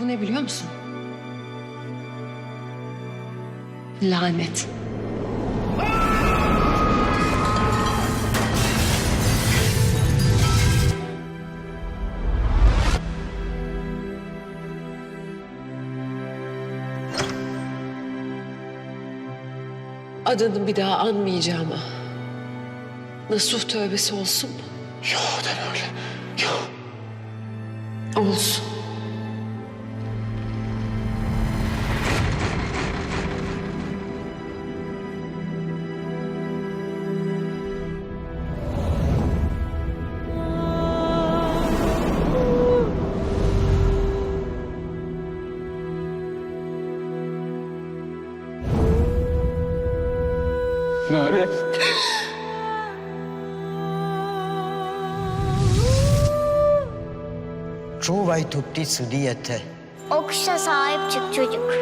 Bu ne biliyor musun? Lanet. Adını bir daha anmayacağım ha. Nasuh tövbesi olsun mu? Yok deme öyle. Yok. Olsun. Čuvaj tu pticu, dijete. O kuşa sahip çık çocuk.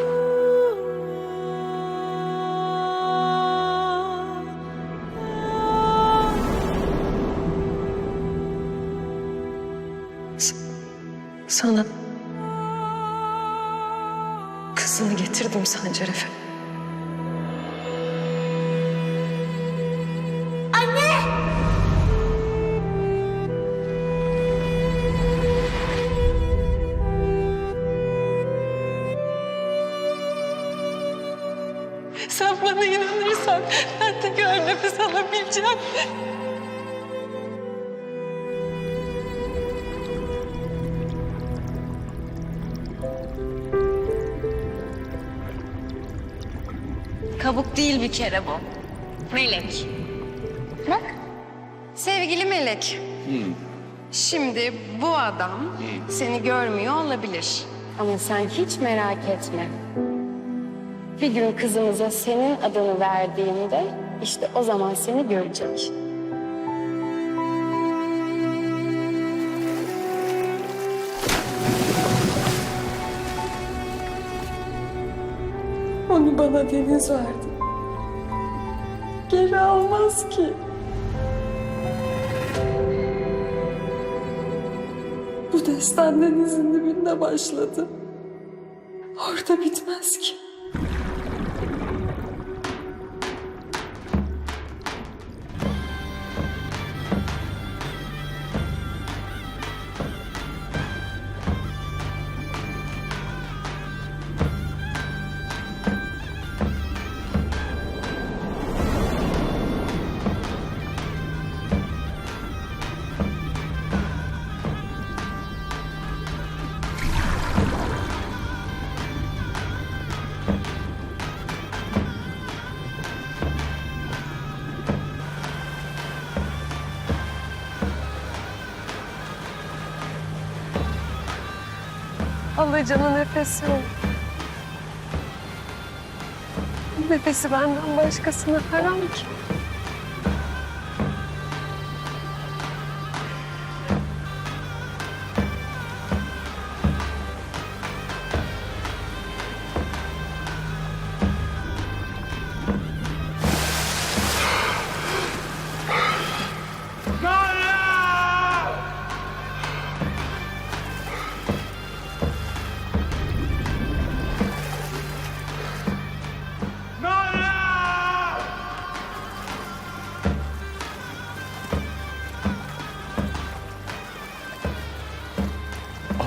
Sana kızını getirdim Sancar Efe. Kere bu. Melek. Bak Sevgili Melek. Şimdi bu adam seni görmüyor olabilir. Ama sen hiç merak etme. Bir gün kızımıza senin adını verdiğinde işte o zaman seni görecek. Onu bana Deniz verdi. Geri almaz ki. Bu destan denizin dibinde başladı. Orada bitmez ki. Alacağının nefesi o. Nefesi benden başkasına haram ki.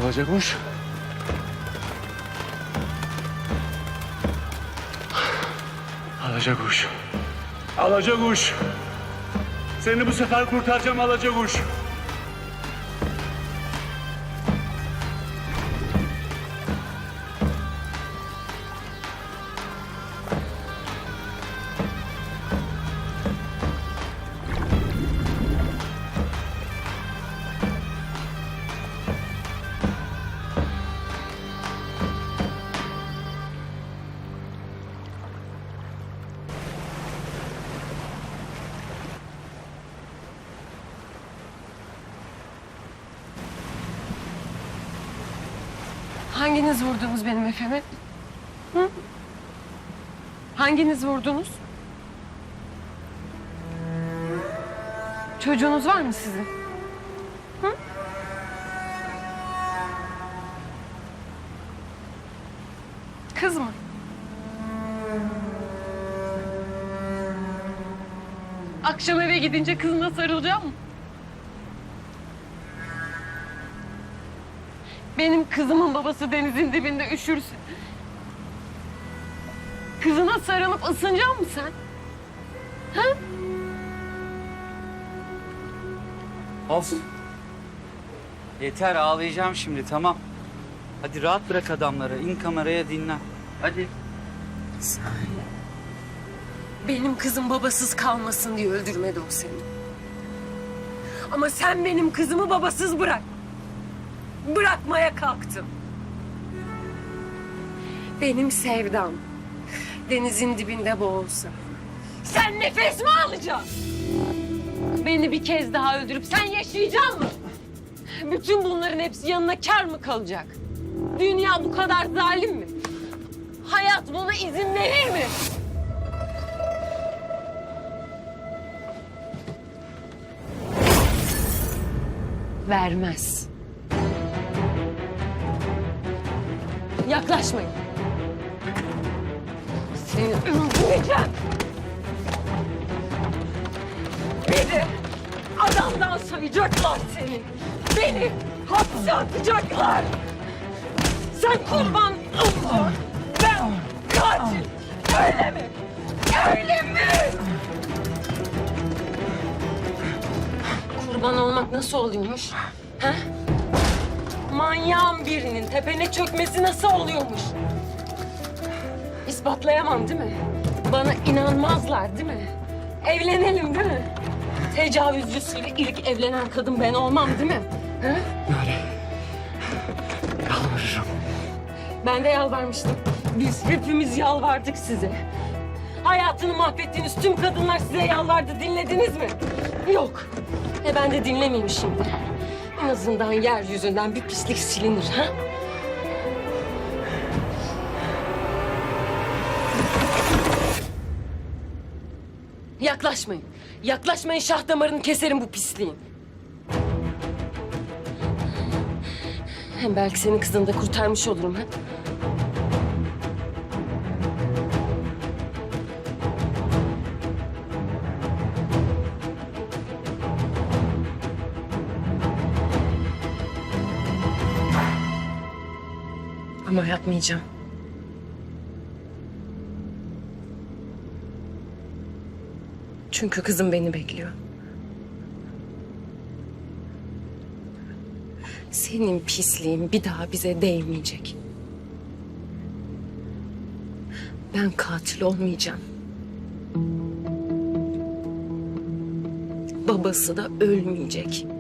Alacakuş. Alacakuş. Alacakuş. Seni bu sefer kurtaracağım Alacakuş. Hanginiz vurdunuz benim efemi? Hı? Hanginiz vurdunuz? Çocuğunuz var mı sizin? Hı? Kız mı? Akşam eve gidince kızına sarılacağım mı? Benim kızımın babası denizin dibinde üşürsün. Kızına sarılıp ısınacak mı sen? Of. Yeter ağlayacağım şimdi tamam. Hadi rahat bırak adamları. İn kameraya dinlen. Hadi. Benim kızım babasız kalmasın diye öldürmedi o seni. Ama sen benim kızımı babasız bırak. Bırakmaya kalktın. Benim sevdam denizin dibinde boğulsa. Sen nefes mi alacaksın? Beni bir kez daha öldürüp sen yaşayacak mı? Bütün bunların hepsi yanına kar mı kalacak? Dünya bu kadar zalim mi? Hayat buna izin verir mi? vermez. Yaklaşmayın. Seni öldüreceğim. Beni adamdan sayacaklar seni. Beni hapse atacaklar. Sen kurban olacaksın. Ben katil. Öyle mi? Öyle mi? Kurban olmak nasıl oluyormuş? Ha? Manyağın birinin tepene çökmesi nasıl oluyormuş? İspatlayamam değil mi? Bana inanmazlar değil mi? Evlenelim değil mi? Tecavüzcüsüyle ilk evlenen kadın ben olmam değil mi? Ha? Yalvarırım. Ben de yalvarmıştım. Biz hepimiz yalvardık size. Hayatını mahvettiğiniz tüm kadınlar size yalvardı. Dinlediniz mi? Yok. E ben de dinlemeyeyim şimdi. En azından yeryüzünden bir pislik silinir ha? Yaklaşmayın. Yaklaşmayın şah damarını keserim bu pisliğin. Hem belki senin kızını da kurtarmış olurum ha. Yapmayacağım. Çünkü kızım beni bekliyor. Senin pisliğin bir daha bize değmeyecek. Ben katil olmayacağım. Babası da ölmeyecek.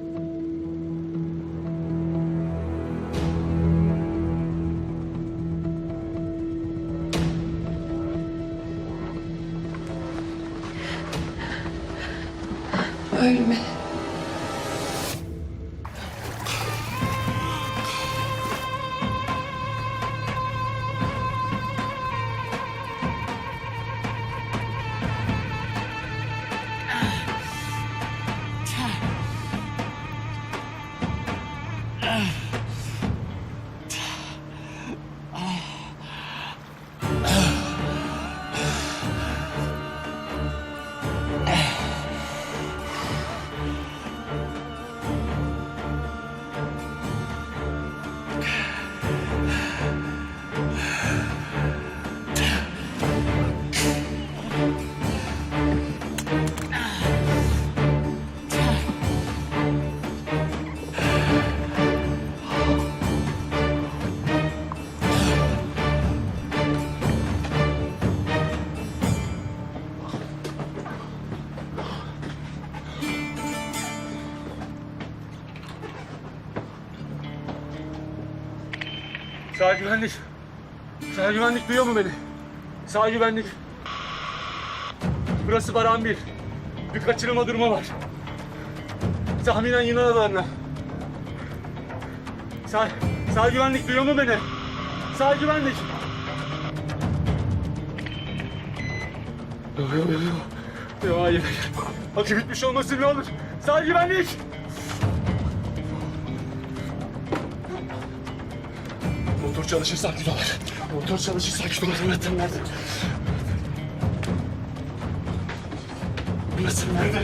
Güvenlik. Sağ güvenlik duyuyor mu beni? Sağ güvenlik. Burası Baran bir. Bir kaçırılma durumu var. Tahminen Yunan adalarına. Sağ, sağ güvenlik duyuyor mu beni? Sağ güvenlik. Yok yok yok yok. Hayır. Akı bitmiş olmasın ne olur. Sağ güvenlik. Motor çalışırsa akü dolar. Motor çalışırsa akü dolar. Anahtar nerede? Anahtar nerede?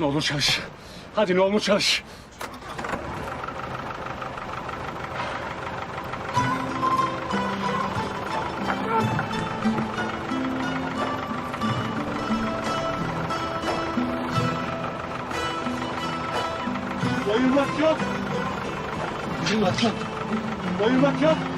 Ne olur çalış. Hadi ne olur çalış. Bayılmak yok. Bayılmak yok. Bayılmak yok.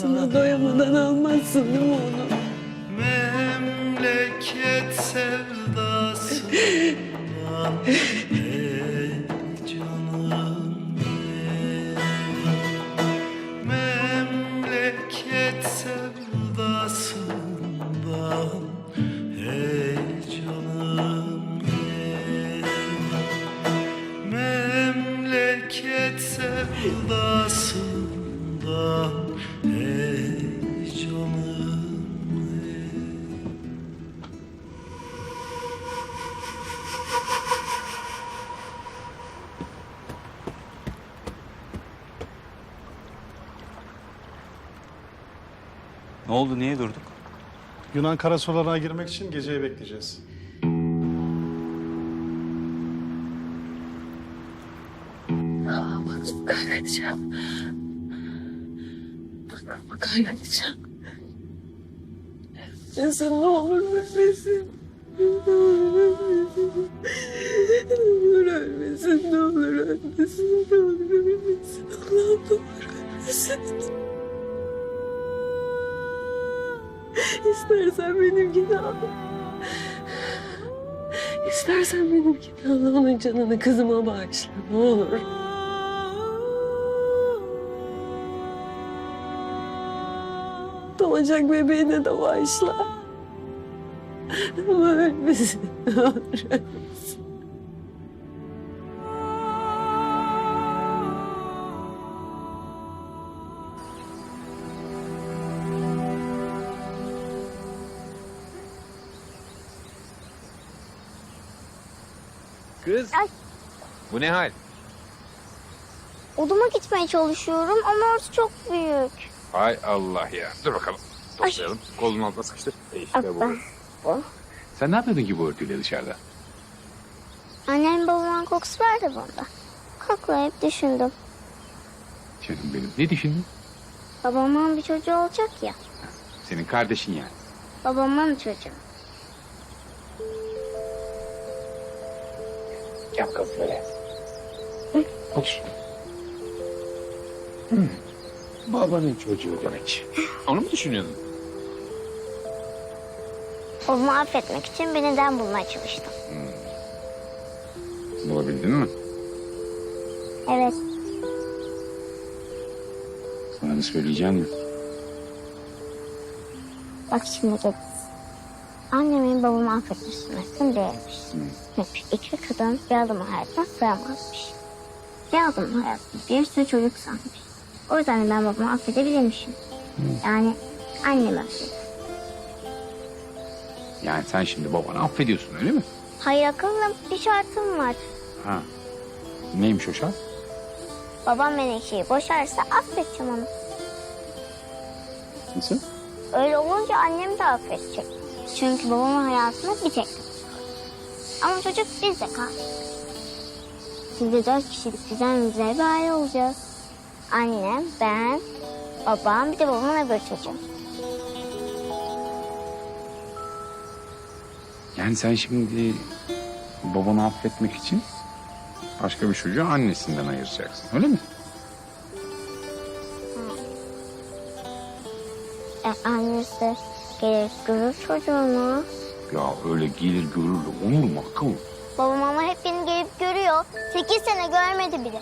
Babasına doyamadan almazsın değil mi onu? Oldu niye durduk? Yunan karasularına girmek için geceyi bekleyeceğiz. Kaybedeceğim. Kaybedeceğim. Nesin ne olur ölmesin. Ne olur ölmesin. Ne olur ölmesin. Ne olur ölmesin. Ne olur ölmesin. Allah'ım ne olur ölmesin. İstersen benimkini al. İstersen benimkini al. Onun canını kızıma bağışla. Ne olur. Doğacak bebeğine de bağışla. Ama ölmesin. Ölmesin. Kız. Bu ne hal? Odama gitmeye çalışıyorum ama orası çok büyük. Hay Allah ya. Dur bakalım. Toplayalım. Kolun altına sıkıştır. İşte bu. Abla, bu. Sen ne yapıyordun ki bu örtüyle dışarıda? Annem babamın kokusu vardı bunda. Koklayıp düşündüm. Canım benim. Ne düşündün? Babamın bir çocuğu olacak ya. Senin kardeşin yani. Babamın çocuğu. Gel bakalım böyle. Hoş. Hmm. Babanın çocuğu demek. Onu mu düşünüyordun? Babamı affetmek için bir neden bulmaya çalıştım. Bulabildin mi? Evet, Bana da söyleyeceğim mi? bak şimdi gel. Annemin babamı affetmesini değilmiş. Hep iki kadın bir adamın hayatına sığamazmış. Bir adamın hayatına bir sürü çocuk sanmış. O yüzden ben babamı affedebilirmişim. Yani annemi affet. Yani sen şimdi babanı affediyorsun öyle mi? Hayır akıllım bir şartım var. Ha. Neymiş o şart? Babam Menekşe'yi boşarsa affedeceğim onu. Nasıl? Öyle olunca annem de affedecek. Çünkü babamın hayatında bir tek. Ama çocuk bizde kaldı. Biz de dört kişilik güzel güzel bir aile olacağız. Annem, ben, babam bir de babamın öbür çocuğu. Yani sen şimdi babanı affetmek için başka bir çocuğu annesinden ayıracaksın öyle mi? E, annesi gelir görür çocuğunu. Ya öyle gelir görür olur mu akıl? Babam ama hep beni gelip görüyor. Sekiz sene görmedi bile.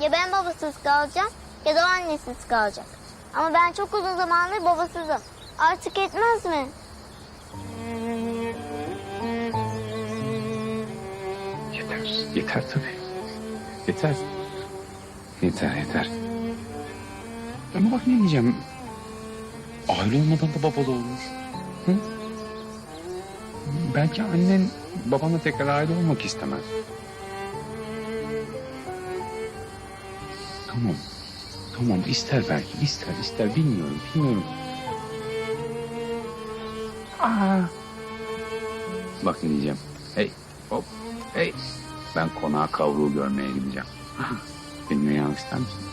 Ya ben babasız kalacağım ya da annesiz kalacak. Ama ben çok uzun zamandır babasızım. Artık etmez mi? Yeter, yeter tabii. Yeter. Yeter, yeter. Ama bak ne diyeceğim. Aile olmadan da babalı olur. Hı? Belki annen babanla tekrar aile olmak istemez. Tamam. Tamam ister belki ister ister bilmiyorum bilmiyorum. Aa. Bak ne diyeceğim. Hey hop hey. Ben konağa kavruğu görmeye gideceğim. Benimle yan ister misin?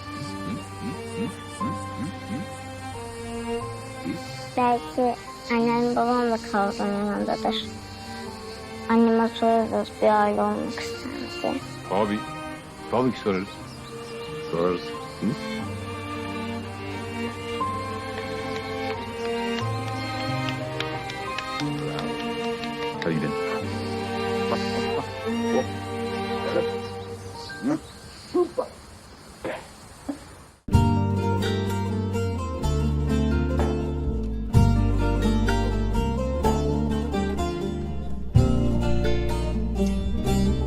Belki annem babam da kavganın yanındadır. Anneme sorarız bir aile olmak ister misin? Tabii. Tabii ki sorarız. Sorarız. Hı?